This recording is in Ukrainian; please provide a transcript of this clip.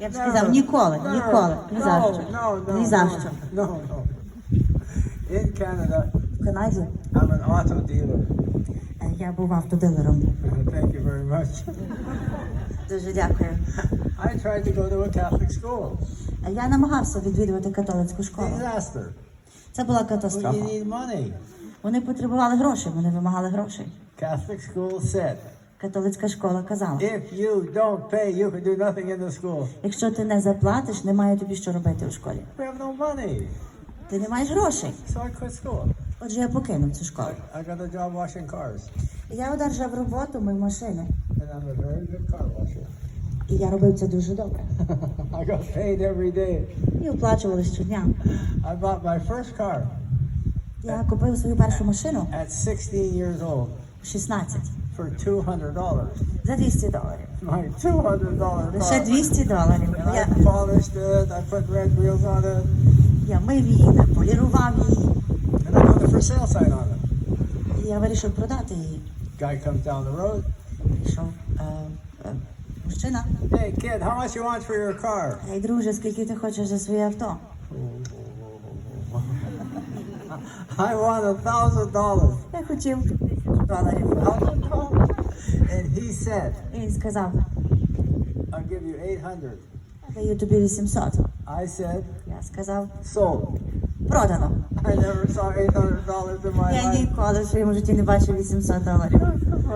Я б сказав, ніколи, ніколи, ні за No, що. Ні за що. В Канаді I'm an auto dealer. е, я був автодилером. Thank you very much. Дуже дякую. I tried to go to a Catholic school. Е, Я намагався відвідувати католицьку школу. Disaster. Це була But you need money. Вони потребували грошей, вони вимагали грошей. Catholic school said, Католицька школа казала: if you don't pay, you can do nothing in the school. якщо ти не заплатиш, немає тобі що робити у школі. We have no money. Ти не маєш грошей. So I quit school. Отже, я покинув цю школу. I got a job washing cars. Я одержав роботу мив машини, And I'm a very good car washer. і я робив це дуже добре. I got paid every day. І оплачували щодня. I bought my first car Я купив свою першу машину at 16 years old 16 for $200. за 200 доларів. My $200 Лише car. 200 доларів. And I Я, polished it, I put red wheels on it, я мив її, полірував її. and I put the for sale sign on it. І я вирішив продати її. Guy comes down the road. Прийшов е, е, мужчина. Hey kid, how much you want for your car? Ей, друже, скільки ти хочеш за своє авто? I want a thousand dollars. Я хотів тисячу доларів. And he said, І він сказав, I'll give you 800. даю тобі 800. I said, Я сказав, sold. продано. I never saw $800 in my Я life. ніколи в своєму житті не бачив 800 доларів.